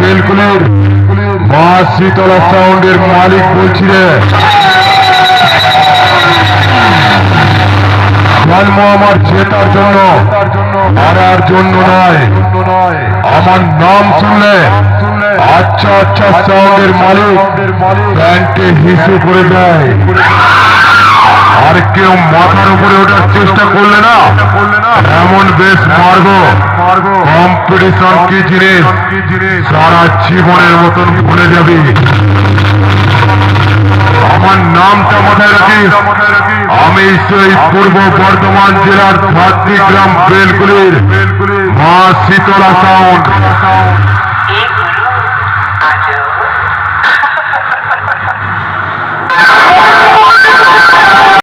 বেলকুলির মা শীতলা সাউন্ডের মালিক বলছি রে জন্ম আমার জেতার জন্য, হারার জন্য নয়। আমার নাম শুনলে আচ্ছা আচ্ছা সাউন্ডের মালিক প্যান্টে হিসু করে দেয়। কেউ মাথার উপরে ওঠার চেষ্টা করলে না? এমন বেশ মারব কম্পিটিশন কি জিনিস? সারা জীবনের মতন ভুলে যাবি। আমার নামটা মাথায় রাখিস। আমি সেই পূর্ব বর্ধমান জেলার ভাতৃগ্রাম বেলগুলির মা শীতলা সাউন্ড